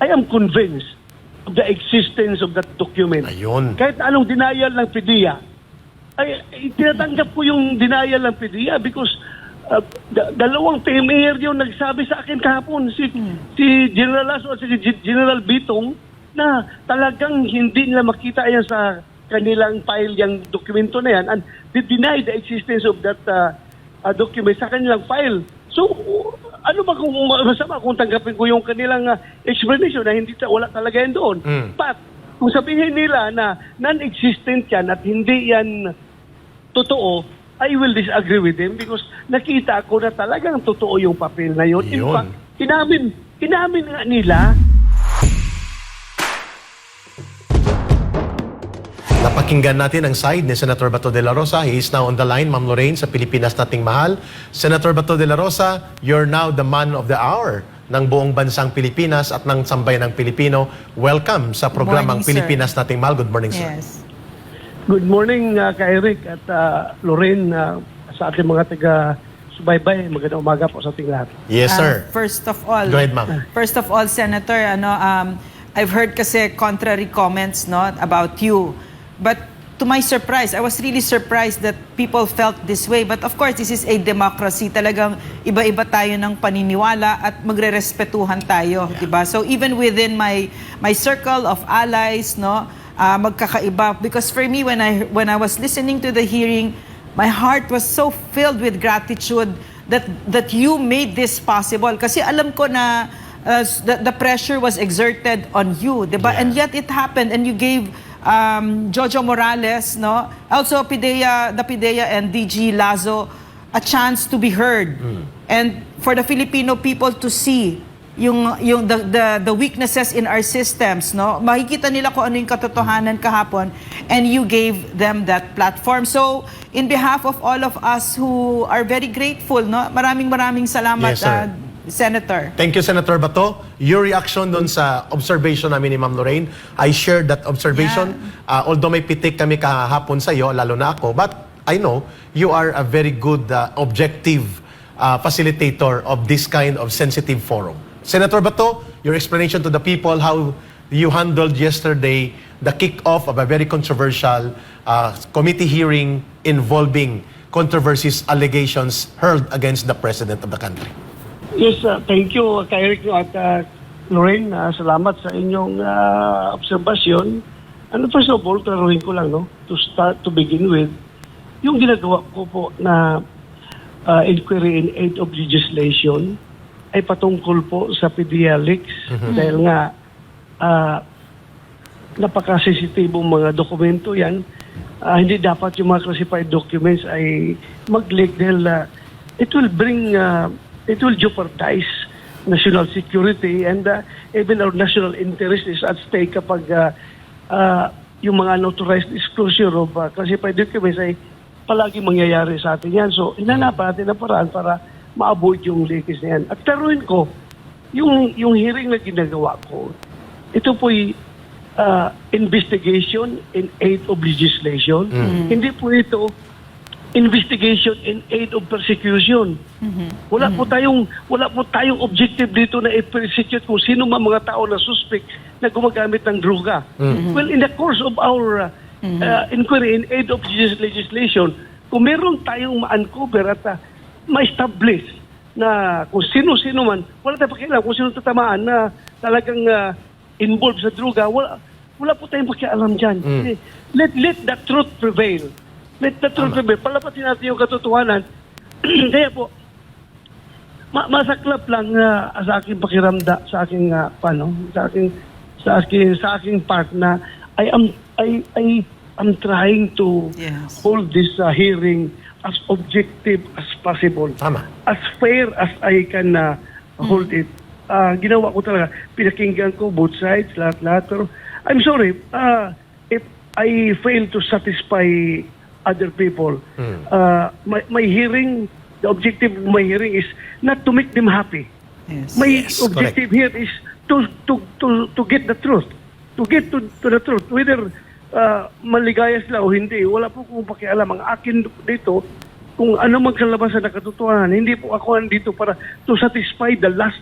I am convinced of the existence of that document. Ayun. Kahit anong denial ng PDEA, ay, ay tinatanggap ko yung denial ng PDEA because uh, da- dalawang PMAR yung nagsabi sa akin kahapon, si, si General Lasso at si General Bitong, na talagang hindi nila makita yan sa kanilang file yung dokumento na yan and they deny the existence of that uh, uh, document sa kanilang file. So, ano ba kung masama kung tanggapin ko yung kanilang uh, explanation na hindi ta- wala talaga yan doon. Mm. But, kung sabihin nila na non-existent yan at hindi yan totoo, I will disagree with them because nakita ko na talagang totoo yung papel na yun. In Yun. fact, inamin, inamin nga nila Napakinggan natin ang side ni Senator Bato de la Rosa. He is now on the line, Ma'am Lorraine, sa Pilipinas Nating Mahal. Senator Bato de la Rosa, you're now the man of the hour ng buong bansang Pilipinas at ng sambayan ng Pilipino. Welcome sa programang morning, sir. Pilipinas Nating Mahal. Good morning, sir. Yes. Good morning uh, kay Eric at uh, Lorraine uh, sa ating mga taga subaybay. Magandang umaga po sa ating lahat. Yes, Um, sir. first of all, Go ahead, ma'am. First of all, Senator, ano, um, I've heard kasi contrary comments no, about you. But to my surprise, I was really surprised that people felt this way. But of course, this is a democracy. Talagang iba-iba tayo ng paniniwala at magrerespetuhan tayo, 'di ba? So even within my my circle of allies, no, ah, magkakaiba because for me when I when I was listening to the hearing, my heart was so filled with gratitude that that you made this possible kasi alam ko na uh, the, the pressure was exerted on you, 'di ba? Yeah. And yet it happened and you gave um, Jojo Morales, no? Also Pidea, the Pidea and DG Lazo a chance to be heard. And for the Filipino people to see yung yung the, the the weaknesses in our systems no makikita nila kung ano yung katotohanan kahapon and you gave them that platform so in behalf of all of us who are very grateful no maraming maraming salamat Yes, sir. uh, senator Thank you, Senator Bato. Your reaction doon sa observation namin ni Ma'am Lorraine, I shared that observation. Uh, although may pitik kami kahapon sa iyo, lalo na ako, but I know you are a very good uh, objective uh, facilitator of this kind of sensitive forum. Senator Bato, your explanation to the people how you handled yesterday the kick-off of a very controversial uh, committee hearing involving controversies, allegations hurled against the President of the country. Yes, uh, thank you kay Eric at uh, Lorraine. Uh, salamat sa inyong uh, obserbasyon. Ano first of all, klaruhin ko lang, no? To start, to begin with, yung ginagawa ko po na uh, inquiry in aid of legislation ay patungkol po sa PDEA leaks dahil nga uh, napaka-sensitibong mga dokumento yan. Ah, hindi dapat yung mga classified documents ay mag-leak dahil ah, it will bring, ah, it will jeopardize national security and ah, even our national interest is at stake kapag ah, ah, yung mga unauthorized disclosure of ah, classified documents ay palagi mangyayari sa atin yan. So, hinanapan natin ang paraan para ma-avoid yung leakage na yan. At taruin ko, yung, yung hearing na ginagawa ko, ito po'y uh, investigation in aid of legislation. Hindi po ito investigation in aid of persecution. Wala po tayong wala po tayong objective dito na i-persecute kung sino man mga tao na suspect na gumagamit ng droga. Well, in the course of our uh, uh, inquiry in aid of legis- legislation, kung meron tayong ma-uncover at uh, ma-establish na kung sino-sino man, wala tayong pakialam kung sino tatamaan na talagang uh, involved sa droga, wala, wala po tayong pakialam dyan. Eh, Let, let the truth prevail. Let the truth prevail. Palapatin natin yung katotohanan. Kaya po, ma- masaklap lang na sa aking pakiramda, sa aking uh, paano, sa aking sa aking sa aking part na I am I I am trying to Yes. hold this uh, hearing as objective as possible Tama. as fair as I can uh, hold it. Ah, ginawa ko talaga. Pinakinggan ko both sides, lahat-lahat. Pero I'm sorry, ah, if I fail to satisfy other people, ah, my, my hearing, the objective of my hearing is not to make them happy. yes. My Yes, objective here is to, to, to, to get the truth. To get to, to the truth. Whether uh, maligaya sila o hindi, wala po kong pakialam. Ang akin dito, kung ano magkalabasan na katotohanan, hindi po ako andito para to satisfy the last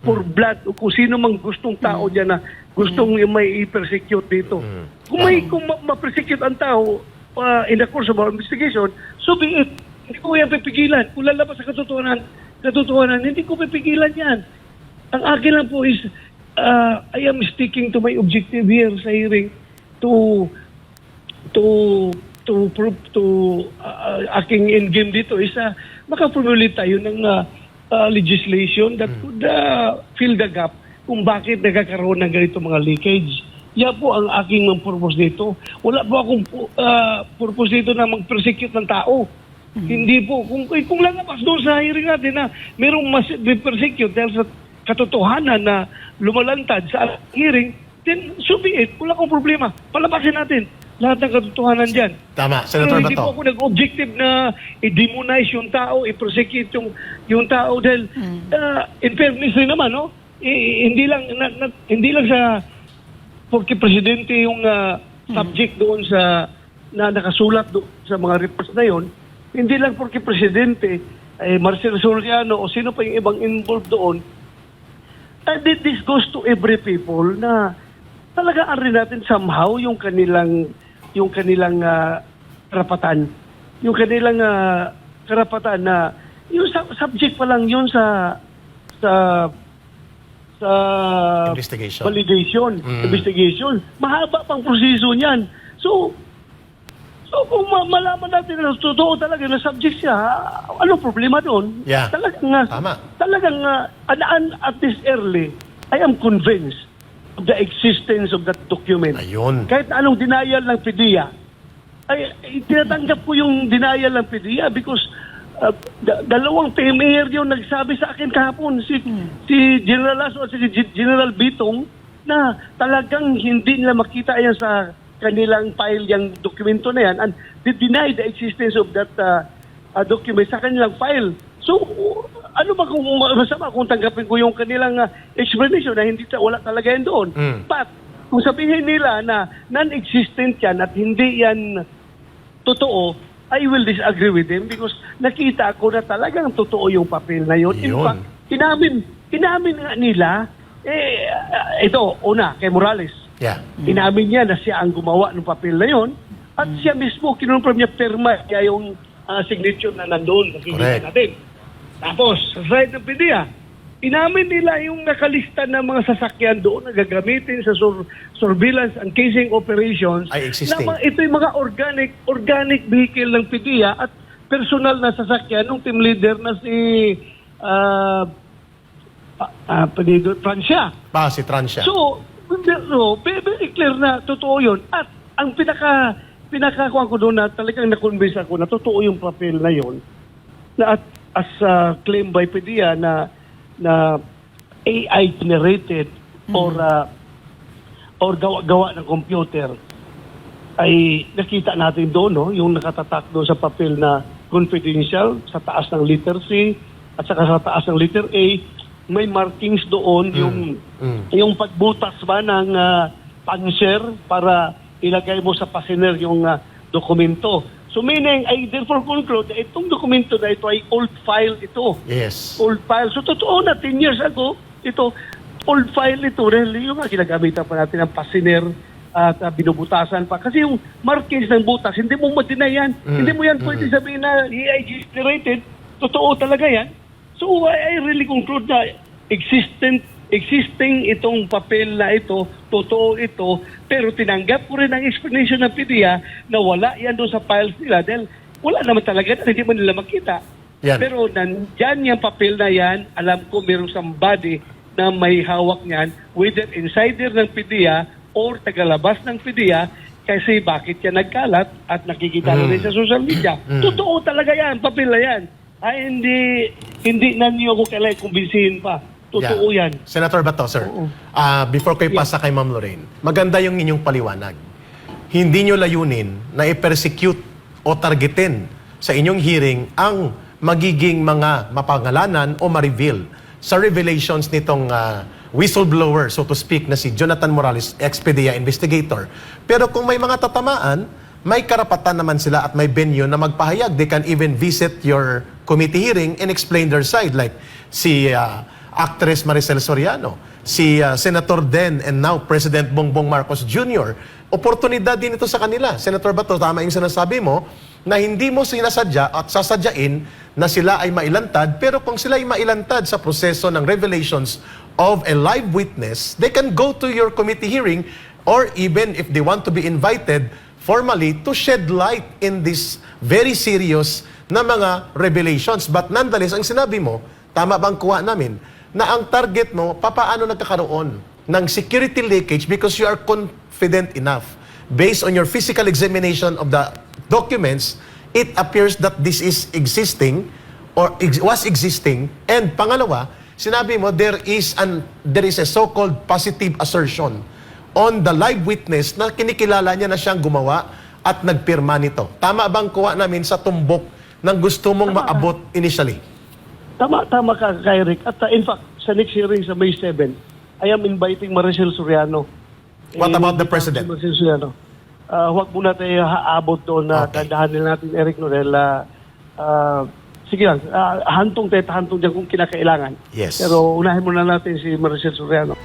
for blood o kung sino mang gustong tao dyan na gustong yung may i-persecute dito. Kung may kung ma- ma-persecute ang tao uh, in the course of our investigation, so be it. Hindi ko yan pipigilan. Kung lalabas sa katotohanan, katotohanan, hindi ko pipigilan yan. Ang akin lang po is, uh, I am sticking to my objective here sa hearing to to to prove to uh, aking end game dito is uh, makapromulate tayo ng uh, uh, legislation that could uh, fill the gap kung bakit nagkakaroon ng ganito mga leakage. Yan po ang aking mga purpose dito. Wala po akong uh, purpose dito na mag-persecute ng tao. Hindi po. Kung, kung lalabas doon sa hearing natin na merong mas persecute dahil sa katotohanan na lumalantad sa hearing, then so be it. Wala akong problema. Palabasin natin lahat ng katotohanan dyan. Tama, Pero Senator hindi po ako nag-objective na i-demonize yung tao, i-prosecute yung, yung tao dahil uh, in fairness rin naman, no? I- hindi lang na, na- hindi lang sa porque presidente yung uh, subject doon sa na nakasulat doon sa mga reports na yon, hindi lang porque presidente eh, Marcel Soriano o sino pa yung ibang involved doon, uh, thi- this goes to every people na talaga rin natin somehow yung kanilang yung kanilang ah, karapatan. Yung kanilang ah, karapatan na yung sub- subject pa lang yun sa sa sa Investigation. validation, Mm. investigation. Mahaba pang proseso niyan. So, So kung ma- malaman natin na totoo talaga na subject siya, ano problema doon? Yeah. Talagang, Tama. talagang uh, an, at this early, I am convinced of the existence of that document. Ayun. Kahit anong denial ng PDEA, ay, ay tinatanggap ko yung denial ng PDEA because uh, da- dalawang PMAR yung nagsabi sa akin kahapon, si, si General Lasso at si G- General Bitong, na talagang hindi nila makita yan sa kanilang file yung dokumento na yan and they deny the existence of that uh, uh, document sa kanilang file. So, ano ba kung masama kung tanggapin ko yung kanilang uh, explanation na hindi ta- wala talaga yan doon? Mm. But, kung sabihin nila na non-existent yan at hindi yan totoo, I will disagree with them because nakita ko na talagang totoo yung papel na yun. In Yun. fact, inamin, inamin nga nila, eh, uh, ito, una, kay Morales. Yeah. Inamin niya na siya ang gumawa ng papel na yun at siya mismo, kinonfirm niya perma niya yung ah, signature na nandun. Nakikita natin. Tapos, sa side ng PDEA, inamin nila yung nakalista ng mga sasakyan doon na gagamitin sa sur- surveillance and casing operations. Ay, existing. Na ito yung mga organic organic vehicle ng PDEA at personal na sasakyan ng team leader na si uh, uh, Francia. Pa, si Transya. So, so very, clear na totoo yun. At ang pinaka pinakakuha ko doon na talagang na-convince ako na totoo yung papel na yun. Na at, as uh, claim by PDEA na na AI generated or uh, or gawa-gawa ng computer ay nakita natin doon no yung nakatatak doon sa papel na confidential sa taas ng letter C at saka sa taas ng letter A may markings doon yung Mm. yung pagbutas ba ng uh, panser para ilagay mo sa passenger yung ah, dokumento. So meaning, I therefore conclude na itong dokumento na ito ay old file ito. Yes. Old file. So totoo na, 10 years ago, ito, old file ito. Really, yung ginagamitan pa natin ng passenger at ah, binubutasan pa. Kasi yung markings ng butas, hindi mo ma-deny yan. Mm. Hindi mo yan pwede sabihin na AI generated. Totoo talaga yan. So I, I really conclude na existent existing itong papel na ito, totoo ito, pero tinanggap ko rin ang explanation ng PDEA na wala yan doon sa files nila dahil wala naman talaga, hindi mo nila makita. Yan. Pero nandyan yung papel na yan, alam ko mayroong somebody na may hawak niyan, whether insider ng PDEA or tagalabas ng PDEA, kasi bakit yan nagkalat at nakikita na rin sa social media. Totoo talaga yan, papel na yan. Ay, hindi, hindi na niyo ako kailangan kumbinsihin pa. Totoo Yeah. yan. Senator Bato, sir. Oo. Ah, before kayo pasa kay Ma'am Lorraine, maganda yung inyong paliwanag. Hindi nyo layunin na i-persecute o targetin sa inyong hearing ang magiging mga mapangalanan o ma-reveal sa revelations nitong ah, whistleblower, so to speak, na si Jonathan Morales, ex-PDEA investigator. Pero kung may mga tatamaan, may karapatan naman sila at may venue na magpahayag. They can even visit your committee hearing and explain their side. Like si ah, actress Maricel Soriano, si uh, Senator then and now President Bongbong Marcos Jr. Oportunidad din ito sa kanila. Senator Bato, tama yung sinasabi mo na hindi mo sinasadya at sasadyain na sila ay mailantad, pero kung sila ay mailantad sa proseso ng revelations of a live witness, they can go to your committee hearing or even if they want to be invited formally to shed light in this very serious na mga revelations. But nonetheless, ang sinabi mo, tama bang kuha namin, na ang target mo, papaano nagkakaroon ng security leakage because you are confident enough. Based on your physical examination of the documents, it appears that this is existing or ex- was existing. And pangalawa, sinabi mo, there is, an, there is a so-called positive assertion on the live witness na kinikilala niya na siyang gumawa at nagpirma nito. Tama bang kuha namin sa tumbok ng gusto mong maabot initially? Tama, tama ka, kay Rick. At uh, in fact, sa next hearing sa May 7, I am inviting Maricel Soriano. What about the President? Si Maricel Soriano. Uh, huwag muna tayo haabot doon na Okay. tadahanin natin, Eric Norella. Uh, sige lang, uh, hantong tayo, hantong dyan kung kinakailangan. Yes. Pero unahin muna natin si Maricel Soriano.